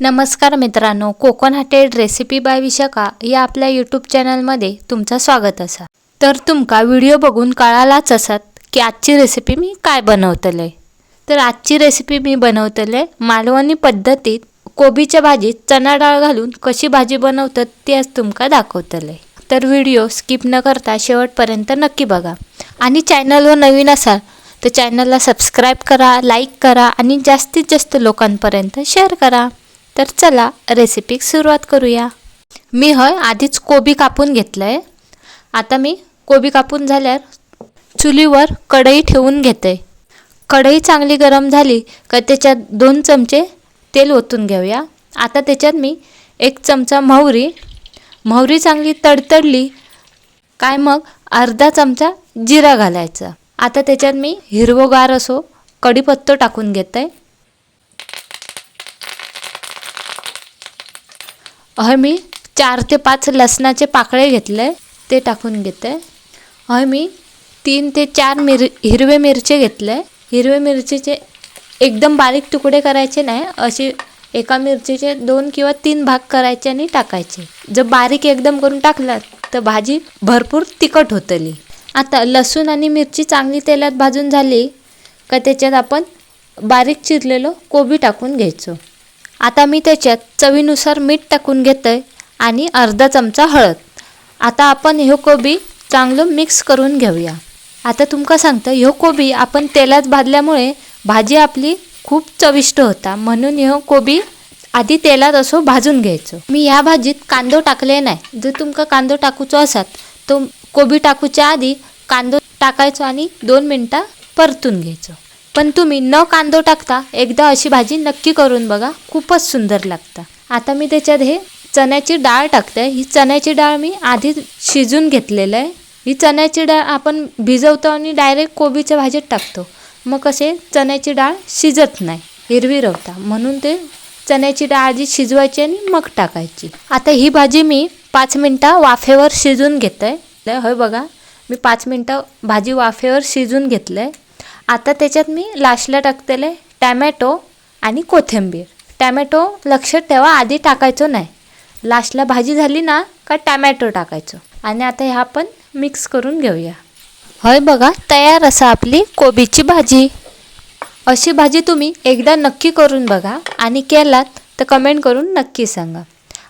नमस्कार मित्रांनो कोकण हाटेड रेसिपी बाय विशाखा या आपल्या यूट्यूब चॅनलमध्ये तुमचं स्वागत असा. तर तुमका व्हिडिओ बघून कळालाच असत की आजची रेसिपी मी काय बनवतले तर आजची रेसिपी मी बनवतले मालवणी पद्धतीत कोबीच्या भाजीत चणा डाळ घालून कशी भाजी बनवतात ती आज तुमका दाखवतले तर व्हिडिओ स्किप न करता शेवटपर्यंत नक्की बघा. आणि चॅनलवर नवीन असाल तर चॅनलला सबस्क्राईब करा लाईक करा आणि जास्तीत जास्त लोकांपर्यंत शेअर करा. तर चला रेसिपीक सुरुवात करूया. मी हय आधीच कोबी कापून घेतलं आहे आता मी कोबी कापून झाल्यावर चुलीवर कढई ठेवून घेते. कढई चांगली गरम झाली का त्याच्यात दोन चमचे तेल ओतून घेऊया. आता त्याच्यात मी एक चमचा मोहरी मोहरी चांगली तडतडली काय मग अर्धा चमचा जिरा घालायचा. आता त्याच्यात मी हिरवोगार असो कढीपत्तो टाकून घेत. आहे हय मी चार ते पाच लसणाचे पाकळे घेतले ते टाकून घेते. हय मी तीन ते चार मिर हिरवे मिरचे घेतले. हिरवे मिरचीचे एकदम बारीक तुकडे करायचे नाही असे एका मिरचीचे दोन किंवा तीन भाग करायचे आणि टाकायचे. जर बारीक एकदम करून टाकलात तर भाजी भरपूर तिखट होतली. आता लसूण आणि मिरची चांगली तेलात भाजून झाली का त्याच्यात आपण बारीक चिरलेलं कोबी टाकून घ्यायचो. आता मी त्याच्यात चवीनुसार मीठ टाकून घेतो आहे आणि अर्धा चमचा हळद. आता आपण ह्यो कोबी चांगलं मिक्स करून घेऊया. आता तुमका सांगतं ह्यो कोबी आपण तेलात भाजल्यामुळे भाजी आपली खूप चविष्ट होता. म्हणून ह्यो कोबी आधी तेलात असो भाजून घ्यायचो. मी ह्या भाजीत कांदो टाकले नाही. जर तुमका कांदो टाकूचो असात तो कोबी टाकूच्या आधी कांदो टाकायचो आणि दोन मिनटं परतून घ्यायचो. पण तुम्ही न कांदो टाकता एकदा अशी भाजी नक्की करून बघा खूपच सुंदर लागतं. आता मी त्याच्यात हे चण्याची डाळ टाकते ही चण्याची डाळ मी आधी शिजून घेतलेलं आहे. ही चण्याची डाळ आपण भिजवतो आणि डायरेक्ट कोबीच्या भाजीत टाकतो. मग कसे चण्याची डाळ शिजत नाही हिरवी रवता म्हणून ते चण्याची डाळ आधी शिजवायची आणि मग टाकायची. आता ही भाजी मी पाच मिनटं वाफेवर शिजून घेते होय बघा मी पाच मिनटं भाजी वाफेवर शिजून घेतलं आहे आता त्याच्यात मी लास्टला टाकतेले टॅमॅटो आणि कोथिंबीर. टॅमॅटो लक्षात ठेवा आधी टाकायचो नाही. लास्टला भाजी झाली ना का टॅमॅटो टाकायचो. आणि आता ह्या आपण मिक्स करून घेऊया. होय बघा तयार असा आपली कोबीची भाजी. अशी भाजी तुम्ही एकदा नक्की करून बघा आणि केलात तर कमेंट करून नक्की सांगा.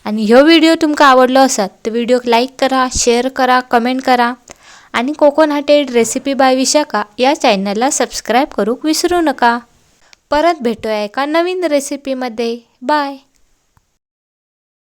आणि ह्यो व्हिडिओ तुमका आवडलो असत तर व्हिडिओ लाईक करा शेअर करा कमेंट करा. आणि कोकण हाटेड रेसिपी बाय विशाखा या चॅनलला सबस्क्राईब करूक विसरू नका. परत भेटूया एका नवीन रेसिपीमध्ये. बाय.